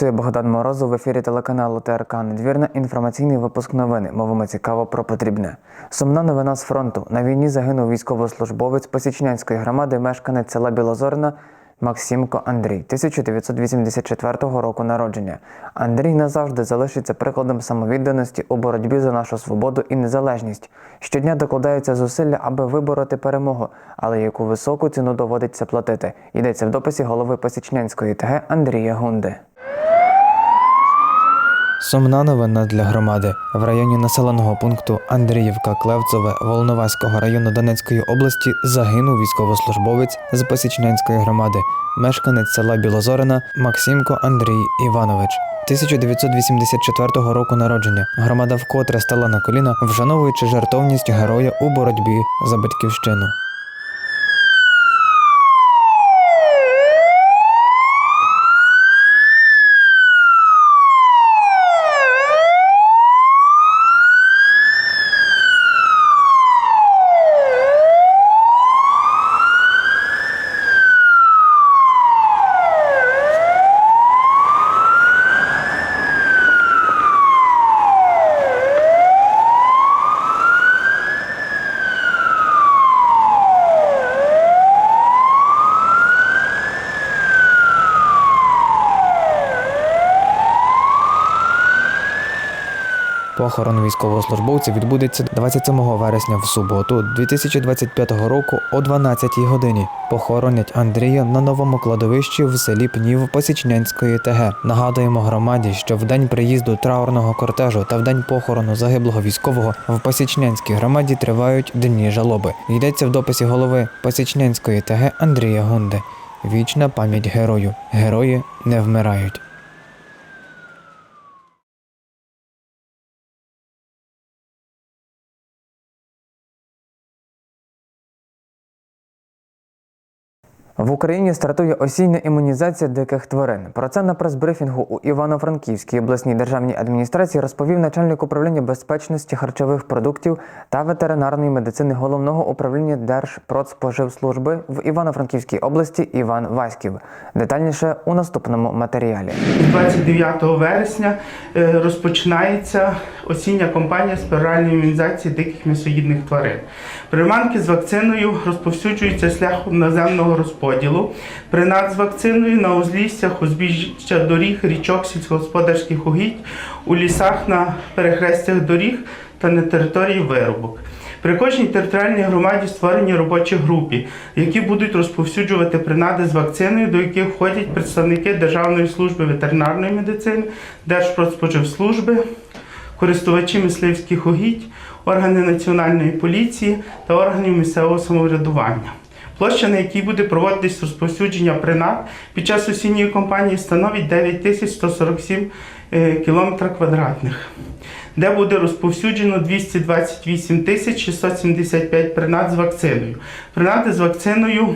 Працює Богдан Морозов в ефірі телеканалу ТРК Недвірна. Інформаційний випуск новини. Мовимо цікаво про потрібне. Сумна новина з фронту. На війні загинув військовослужбовець Посічнянської громади, мешканець села Білозорна Максимко Андрій, 1984 року народження. Андрій назавжди залишиться прикладом самовідданості у боротьбі за нашу свободу і незалежність. Щодня докладаються зусилля, аби вибороти перемогу, але яку високу ціну доводиться платити. Йдеться в дописі голови Посічнянської ТГ Андрія Гунди. Сумна новина для громади. В районі населеного пункту Андріївка Клевцове Волноваського району Донецької області загинув військовослужбовець з Посічнянської громади, мешканець села Білозорина Максимко Андрій Іванович. 1984 року народження громада вкотре стала на коліна, вшановуючи жертовність героя у боротьбі за батьківщину. Похорон військовослужбовця відбудеться 27 вересня в суботу 2025 року о 12 годині. Похоронять Андрія на новому кладовищі в селі Пнів Посічнянської ТГ. Нагадуємо громаді, що в день приїзду траурного кортежу та в день похорону загиблого військового в Посічнянській громаді тривають дні жалоби. Йдеться в дописі голови Посічнянської ТГ Андрія Гунди. Вічна пам'ять герою. Герої не вмирають. В Україні стартує осіння імунізація диких тварин. Про це на прес-брифінгу у Івано-Франківській обласній державній адміністрації розповів начальник управління безпечності харчових продуктів та ветеринарної медицини головного управління Держпродспоживслужби в Івано-Франківській області Іван Васьків. Детальніше у наступному матеріалі. 29 вересня е, розпочинається осіння кампанія з пероральної імунізації диких м'ясоїдних тварин. Приманки з вакциною розповсюджуються шляхом наземного розподілу. Принад з вакциною на узліссях, узбіччя доріг, річок, сільськогосподарських угідь, у лісах на перехрестях доріг та на території виробок. При кожній територіальній громаді створені робочі групи, які будуть розповсюджувати принади з вакциною, до яких входять представники Державної служби ветеринарної медицини, Держпродспоживслужби, користувачі мисливських угідь, органи національної поліції та органів місцевого самоврядування. Площа, на якій буде проводитись розповсюдження принад під час осінньої кампанії, становить 9147 км квадратних де буде розповсюджено 228 675 принад з вакциною. Принади з вакциною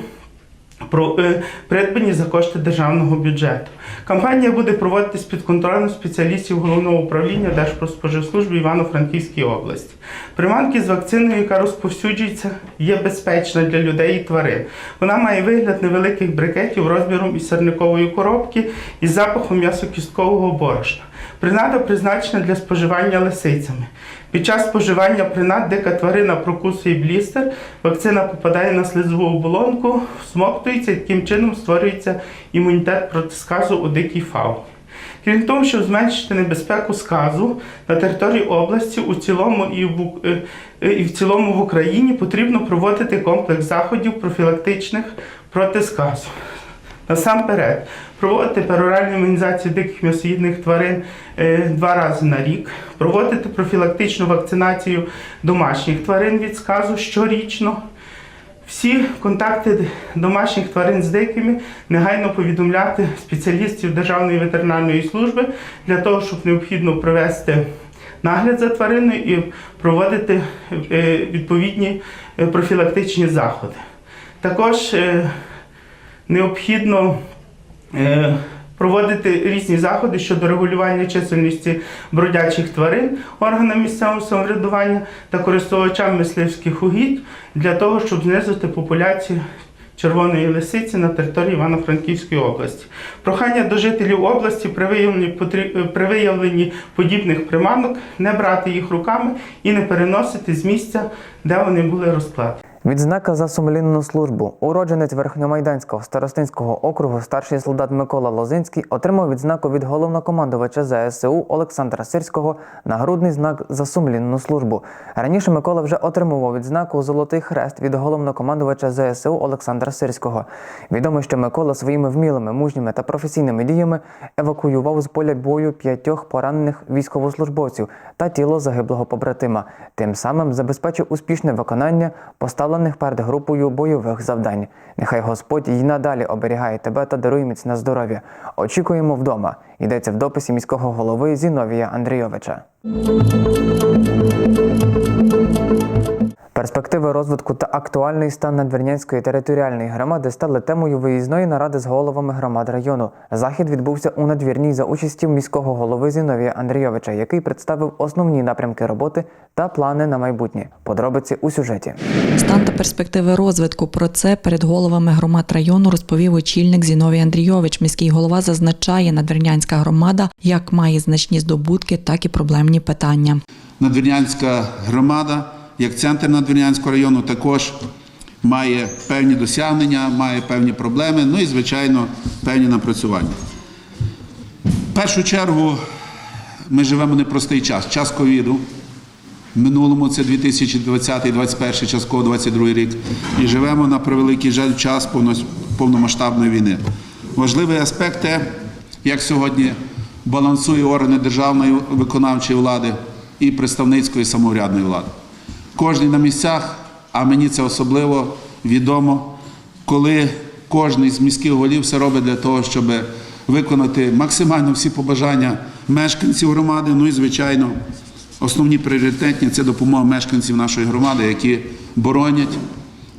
про- е, придбані за кошти державного бюджету. Кампанія буде проводитись під контролем спеціалістів головного управління Держпродспоживслужби Івано-Франківській області. Приманки з вакциною, яка розповсюджується, є безпечна для людей і тварин. Вона має вигляд невеликих брикетів розміром із сирникової коробки із запахом м'ясокісткового борошна. Принада призначена для споживання лисицями. Під час споживання принад дика тварина прокусує блістер, вакцина попадає на слизову оболонку, всмоктується і таким чином створюється імунітет проти сказу у дикій фауні. Крім того, щоб зменшити небезпеку сказу на території області у цілому і в, е, е, і в цілому в Україні потрібно проводити комплекс заходів профілактичних проти сказу. Насамперед, проводити пероральну імунізацію диких м'ясоїдних тварин е, два рази на рік, проводити профілактичну вакцинацію домашніх тварин від сказу щорічно. Всі контакти домашніх тварин з дикими негайно повідомляти спеціалістів Державної ветеринарної служби для того, щоб необхідно провести нагляд за твариною і проводити е, відповідні е, профілактичні заходи. Також необхідно е, проводити різні заходи щодо регулювання чисельності бродячих тварин органам місцевого самоврядування та користувачам мисливських угідь для того, щоб знизити популяцію червоної лисиці на території Івано-Франківської області. Прохання до жителів області при виявленні, при виявленні подібних приманок не брати їх руками і не переносити з місця, де вони були розкладені. Відзнака за сумлінну службу. Уродженець Верхньомайданського старостинського округу старший солдат Микола Лозинський отримав відзнаку від головнокомандувача ЗСУ Олександра Сирського нагрудний знак за сумлінну службу. Раніше Микола вже отримував відзнаку Золотий хрест від головнокомандувача ЗСУ Олександра Сирського. Відомо, що Микола своїми вмілими, мужніми та професійними діями евакуював з поля бою п'ятьох поранених військовослужбовців та тіло загиблого побратима. Тим самим забезпечив успішне виконання поставлених перед групою бойових завдань. Нехай Господь і надалі оберігає тебе та дарує міцне здоров'я. Очікуємо вдома. Йдеться в дописі міського голови Зіновія Андрійовича. Перспективи розвитку та актуальний стан Надвірнянської територіальної громади стали темою виїзної наради з головами громад району. Захід відбувся у надвірній за участю міського голови Зіновія Андрійовича, який представив основні напрямки роботи та плани на майбутнє. Подробиці у сюжеті. Стан та перспективи розвитку. Про це перед головами громад району розповів очільник Зіновій Андрійович. Міський голова зазначає, надвірнянська громада як має значні здобутки, так і проблемні питання. Надвірнянська громада, як центр Надвірнянського району, також має певні досягнення, має певні проблеми, ну і, звичайно, певні напрацювання. В першу чергу ми живемо непростий час, час ковіду. В минулому це 2020-2021, частково 22 рік. І живемо на превеликий жаль час повномасштабної війни. Важливий аспект те, як сьогодні балансує органи державної виконавчої влади і представницької самоврядної влади. Кожний на місцях, а мені це особливо відомо, коли кожний з міських голів все робить для того, щоб виконати максимально всі побажання мешканців громади. Ну і звичайно, основні пріоритетні це допомога мешканців нашої громади, які боронять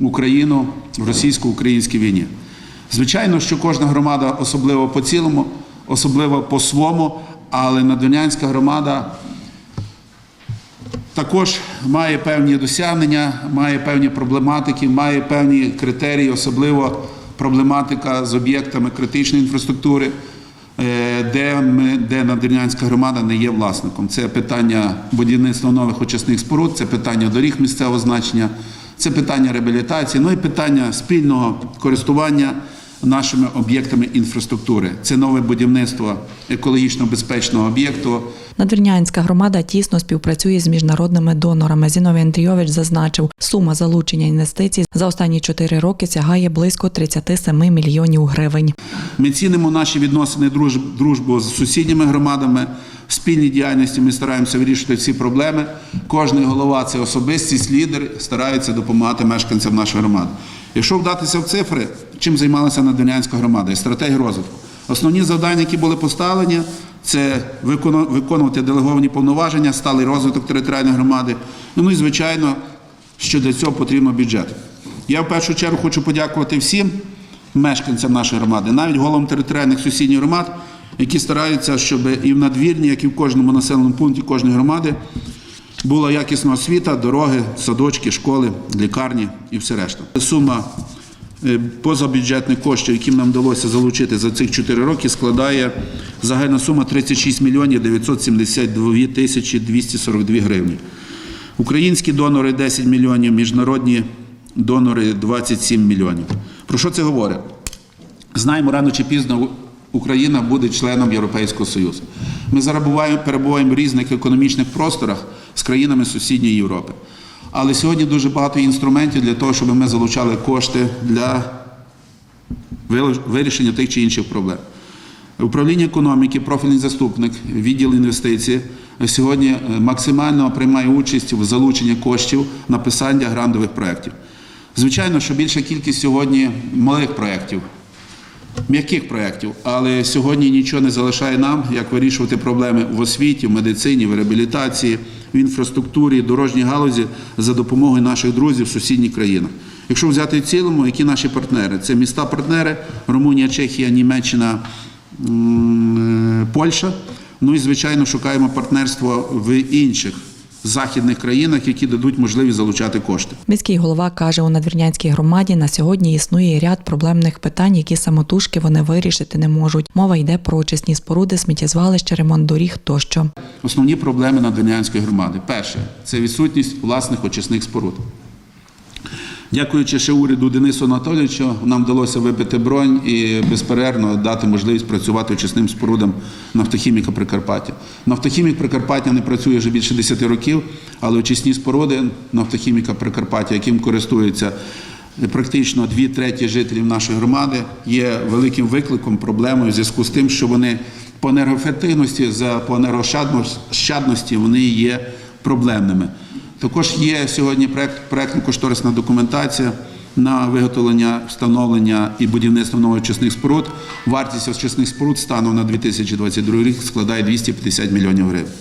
Україну в російсько-українській війні. Звичайно, що кожна громада особливо по цілому, особливо по свому, але Надвірнянська громада також має певні досягнення, має певні проблематики, має певні критерії, особливо проблематика з об'єктами критичної інфраструктури, е, де, ми, де Надвірнянська громада не є власником. Це питання будівництва нових очисних споруд, це питання доріг місцевого значення, це питання реабілітації, ну і питання спільного користування нашими об'єктами інфраструктури. Це нове будівництво екологічно безпечного об'єкту. Надвірнянська громада тісно співпрацює з міжнародними донорами. Зіновій Андрійович зазначив, сума залучення інвестицій за останні чотири роки сягає близько 37 мільйонів гривень. Ми цінимо наші відносини, дружбу з сусідніми громадами. В спільній діяльності ми стараємося вирішувати всі проблеми. Кожний голова це особистість, лідер, старається допомагати мешканцям нашої громади. Якщо вдатися в цифри, чим займалася Надвірнянська громада і стратегія розвитку. Основні завдання, які були поставлені, це виконувати делеговані повноваження, сталий розвиток територіальної громади. Ну і звичайно, що для цього потрібно бюджет. Я в першу чергу хочу подякувати всім мешканцям нашої громади, навіть головам територіальних сусідніх громад, які стараються, щоб і в надвірні, як і в кожному населеному пункті кожної громади була якісна освіта, дороги, садочки, школи, лікарні і все решта. Сума е, позабюджетних коштів, які нам вдалося залучити за цих 4 роки, складає загальна сума 36 мільйонів 972 тисячі 242 гривні. Українські донори 10 мільйонів, міжнародні донори 27 мільйонів. Про що це говорить? Знаємо, рано чи пізно Україна буде членом Європейського Союзу. Ми перебуваємо в різних економічних просторах країнами сусідньої Європи. Але сьогодні дуже багато інструментів для того, щоб ми залучали кошти для вирішення тих чи інших проблем. Управління економіки, профільний заступник, відділ інвестицій сьогодні е, максимально приймає участь в залученні коштів на писання грантових проєктів. Звичайно, що більша кількість сьогодні малих проєктів, м'яких проєктів, але сьогодні нічого не залишає нам, як вирішувати проблеми в освіті, в медицині, в реабілітації, в інфраструктурі, дорожній галузі за допомогою наших друзів в сусідніх країнах. Якщо взяти в цілому, які наші партнери? Це міста-партнери Румунія, Чехія, Німеччина, е, Польща. Ну і звичайно шукаємо партнерство в інших західних країнах, які дадуть можливість залучати кошти. Міський голова каже, у надвірнянській громаді на сьогодні існує ряд проблемних питань, які самотужки вони вирішити не можуть. Мова йде про очисні споруди, сміттєзвалища, ремонт доріг тощо. Основні проблеми Надвірнянської громади. Перше це відсутність власних очисних споруд. Дякуючи ще уряду Денису Анатолійовичу, нам вдалося вибити бронь і безперервно дати можливість працювати очисним спорудам нафтохіміка Прикарпаття. Нафтохімік Прикарпаття не працює вже більше 10 років, але очисні споруди нафтохіміка Прикарпаття, яким користуються практично дві треті жителів нашої громади, є великим викликом, проблемою в зв'язку з тим, що вони по енергоефективності, по енергощадності вони є проблемними. Також є сьогодні проект, проектно-кошторисна документація на виготовлення, встановлення і будівництво нових очисних споруд. Вартість очисних споруд станом на 2022 рік складає 250 мільйонів гривень.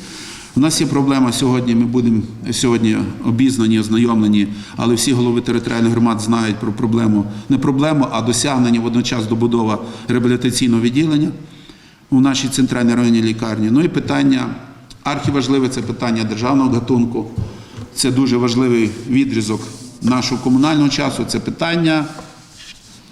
У нас є проблема сьогодні. Ми будемо сьогодні обізнані, ознайомлені, але всі голови територіальних громад знають про проблему, не проблему, а досягнення водночас добудова реабілітаційного відділення у нашій центральній районній лікарні. Ну і питання архіважливе це питання державного гатунку. Це дуже важливий відрізок нашого комунального часу. Це питання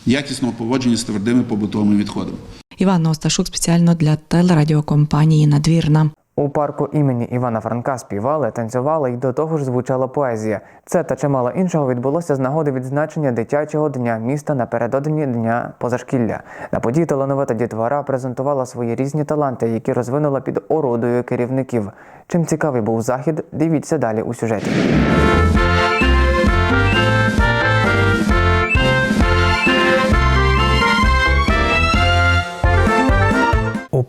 якісного поводження з твердими побутовими відходами. Іван Осташук спеціально для телерадіокомпанії Надвірна. У парку імені Івана Франка співали, танцювали і до того ж звучала поезія. Це та чимало іншого відбулося з нагоди відзначення дитячого дня міста напередодні дня позашкілля. На події талановита дітвора презентувала свої різні таланти, які розвинула під орудою керівників. Чим цікавий був захід, дивіться далі у сюжеті.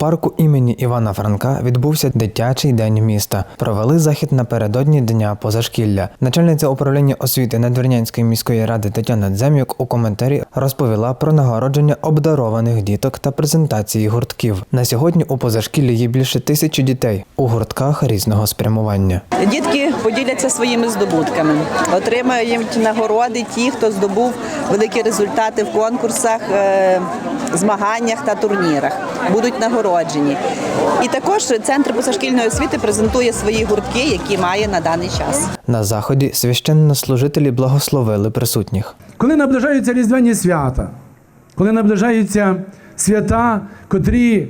Парку імені Івана Франка відбувся дитячий день міста. Провели захід напередодні дня позашкілля. Начальниця управління освіти Надвірнянської міської ради Тетяна Дзем'юк у коментарі розповіла про нагородження обдарованих діток та презентації гуртків. На сьогодні у позашкіллі є більше тисячі дітей у гуртках різного спрямування. Дітки поділяться своїми здобутками, отримають нагороди ті, хто здобув великі результати в конкурсах, е, змаганнях та турнірах. Будуть нагороджені. І також центр позашкільної освіти презентує свої гуртки, які має на даний час. На заході священнослужителі благословили присутніх. Коли наближаються різдвяні свята, коли наближаються свята, котрі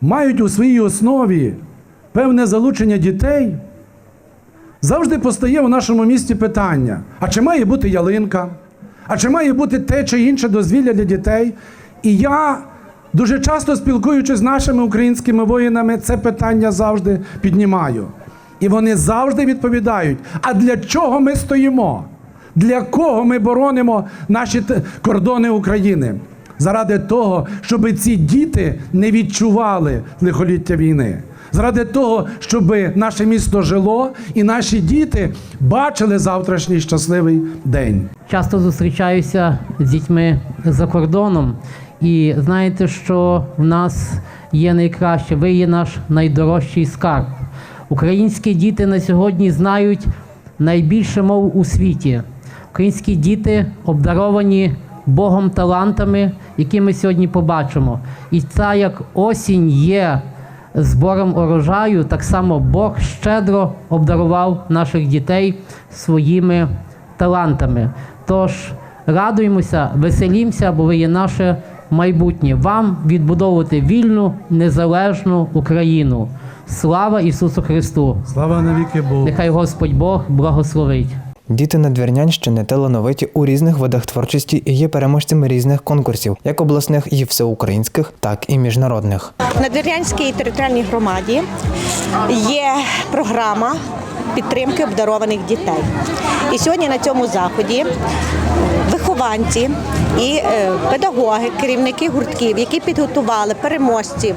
мають у своїй основі певне залучення дітей, завжди постає у нашому місті питання: а чи має бути ялинка, а чи має бути те чи інше дозвілля для дітей? І я дуже часто спілкуючись з нашими українськими воїнами, це питання завжди піднімаю. І вони завжди відповідають: а для чого ми стоїмо? Для кого ми боронимо наші кордони України? Заради того, щоб ці діти не відчували лихоліття війни. Заради того, щоб наше місто жило і наші діти бачили завтрашній щасливий день. часто зустрічаюся з дітьми за кордоном, і знаєте, що в нас є найкраще, ви є наш найдорожчий скарб. Українські діти на сьогодні знають найбільше мов у світі. Українські діти обдаровані Богом талантами, які ми сьогодні побачимо. І ця як осінь є збором урожаю, так само Бог щедро обдарував наших дітей своїми талантами. Тож радуємося, веселімося, бо ви є наше майбутнє. Вам відбудовувати вільну, незалежну Україну. Слава Ісусу Христу! Слава навіки Богу! Нехай Господь Бог благословить. Діти Надвірнянщини талановиті у різних видах творчості і є переможцями різних конкурсів, як обласних і всеукраїнських, так і міжнародних. В Надвірнянській територіальній громаді є програма підтримки обдарованих дітей. І сьогодні на цьому заході вихованці і е, педагоги, керівники гуртків, які підготували переможців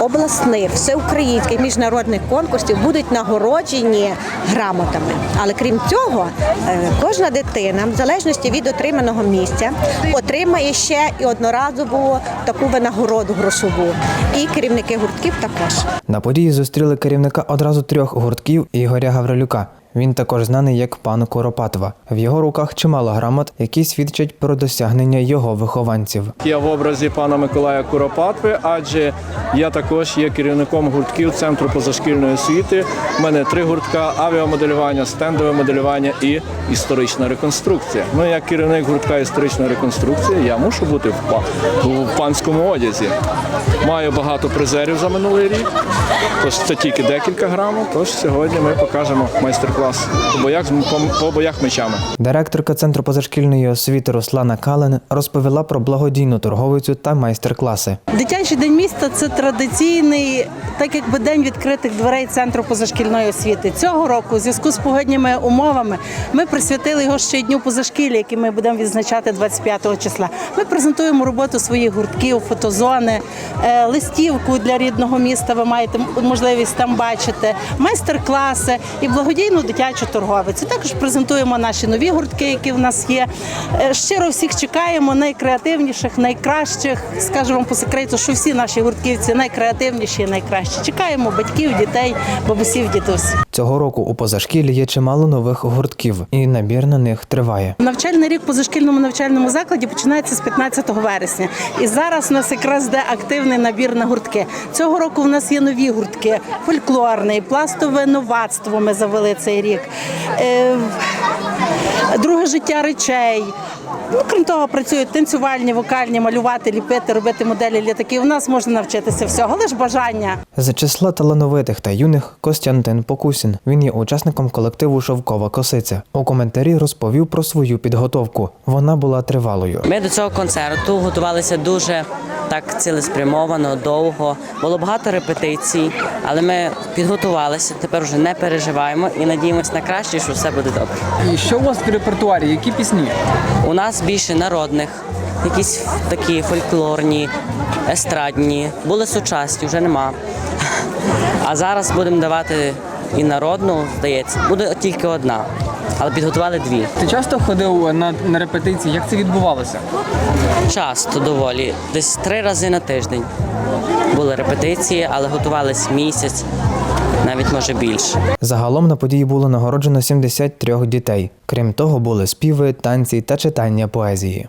обласних, всеукраїнських міжнародних конкурсів, будуть нагороджені грамотами. Але крім цього, е, кожна дитина, в залежності від отриманого місця, отримає ще і одноразову таку винагороду грошову. І керівники гуртків також. На події зустріли керівника одразу трьох гуртків Ігоря Гаврилюка. Він також знаний як пан Куропатва. В його руках чимало грамот, які свідчать про досягнення його вихованців. Я в образі пана Миколая Куропатви, адже я також є керівником гуртків Центру позашкільної освіти. У мене три гуртка: авіамоделювання, стендове моделювання і історична реконструкція. Ну, як керівник гуртка історичної реконструкції, я мушу бути в, панському одязі. Маю багато призерів за минулий рік, тож це тільки декілька грамів. Тож сьогодні ми покажемо майстер-клас по боях, з- по, по боях мечами. Директорка центру позашкільної освіти Руслана Кален розповіла про благодійну торговицю та майстер-класи. Дитячий день міста це традиційний, так якби день відкритих дверей центру позашкільної освіти. Цього року, у зв'язку з погодніми умовами, ми присвятили його ще й дню позашкілля, який ми будемо відзначати 25 числа. Ми презентуємо роботу своїх гуртків, фотозони, е, листівку для рідного міста. Ви маєте можливість там бачити, майстер-класи і благодійну дитячу торговицю. Також презентуємо наші нові гуртки, які в нас є. Е, Щиро всіх чекаємо найкреативніших, найкращих. Скажу вам по секрету, що всі наші гуртківці найкреативніші і найкращі. Чекаємо батьків, дітей, бабусів, дідусь. Цього року у позашкіллі є чимало нових гуртків, і набір на них триває. Навчальний рік в позашкільному навчальному закладі починається з 15 вересня. І зараз у нас якраз йде активний набір на гуртки. Цього року в нас є нові гуртки: фольклорний, пластове новацтво. Ми завели цей рік. Е, Друге життя речей. Ну, крім того, працюють танцювальні, вокальні, малювати, ліпити, робити моделі літаків. У нас можна навчитися всього, лише бажання. З числа талановитих та юних Костянтин Покусін. Він є учасником колективу Шовкова косиця. У коментарі розповів про свою підготовку. Вона була тривалою. Ми до цього концерту готувалися дуже так цілеспрямовано, довго. Було багато репетицій, але ми підготувалися. Тепер вже не переживаємо і надіємося на краще, що все буде добре. І що у вас в репертуарі? Які пісні? У нас більше народних, якісь такі фольклорні, естрадні, були сучасні, вже нема. А зараз будемо давати і народну, здається, буде тільки одна, але підготували дві. Ти часто ходив на, на репетиції? Як це відбувалося? Часто доволі, десь три рази на тиждень були репетиції, але готувались місяць, навіть може більше. Загалом на події було нагороджено 73 дітей. Крім того, були співи, танці та читання поезії.